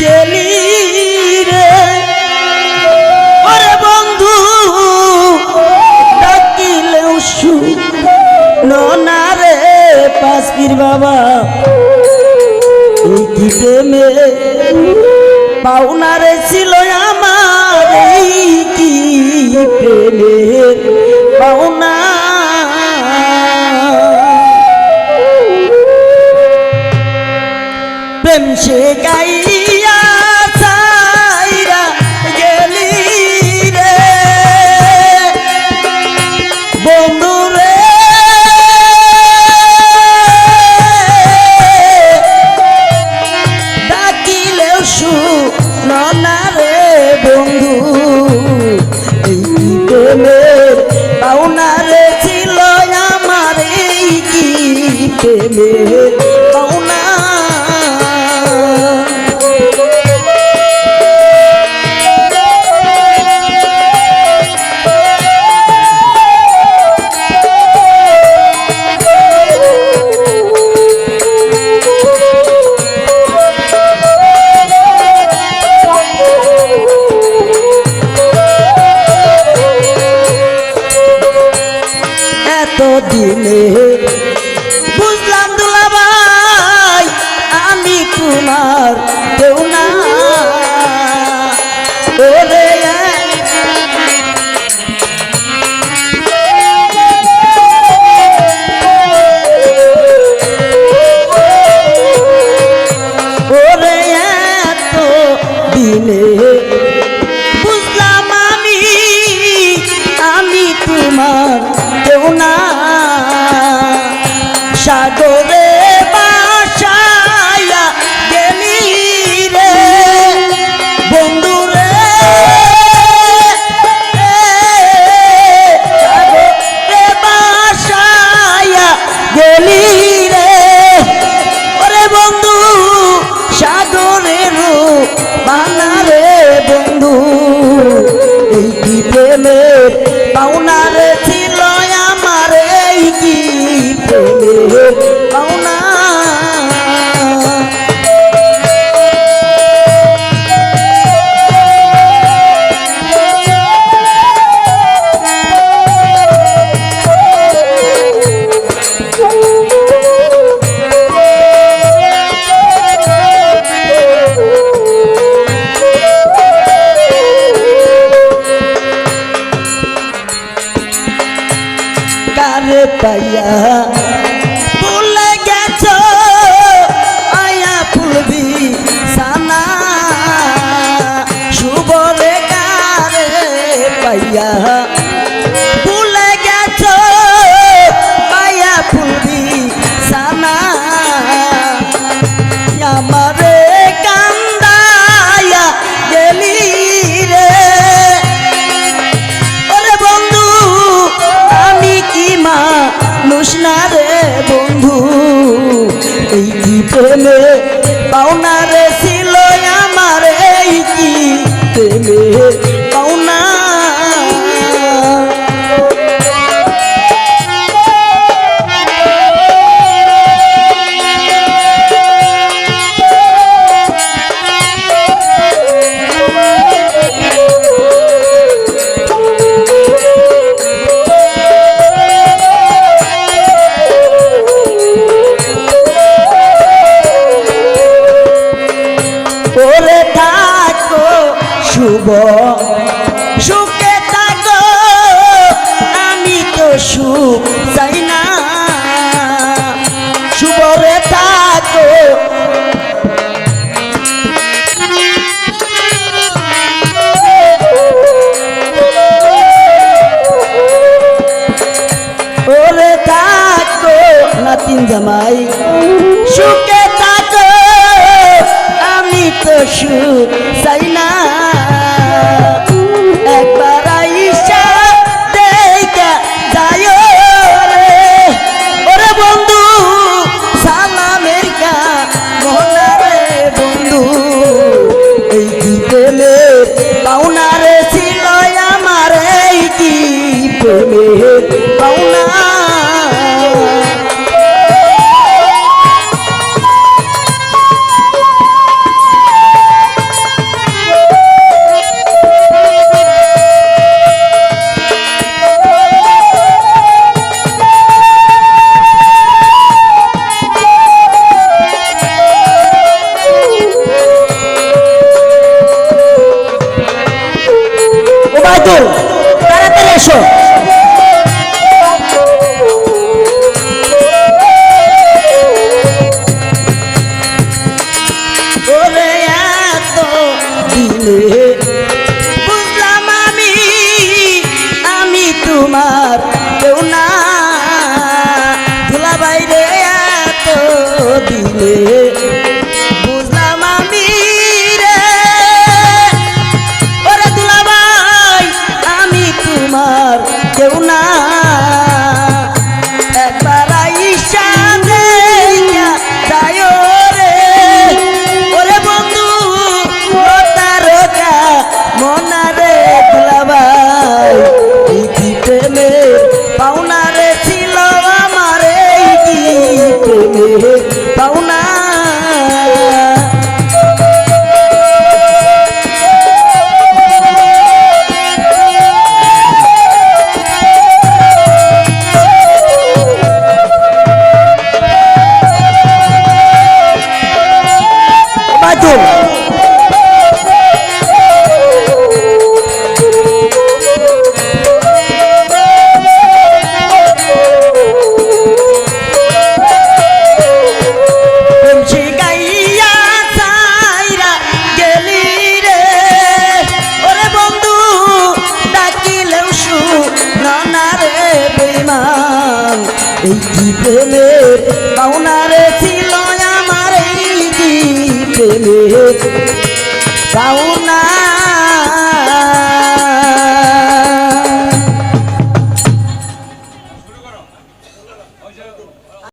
গেলি রে। ওরে বন্ধু, ডাকিলেও না রে পাশবির বাবা। কি পাওনা রে ছিল আমার কি প্রেমের পাওনা। প্রেম সে গাই ছেলে পাওনা দিনে তোমার শুভ। সুখে থাকো আমি তো সুখ চাই না। শুভরে থাকো তোমার রে ছিল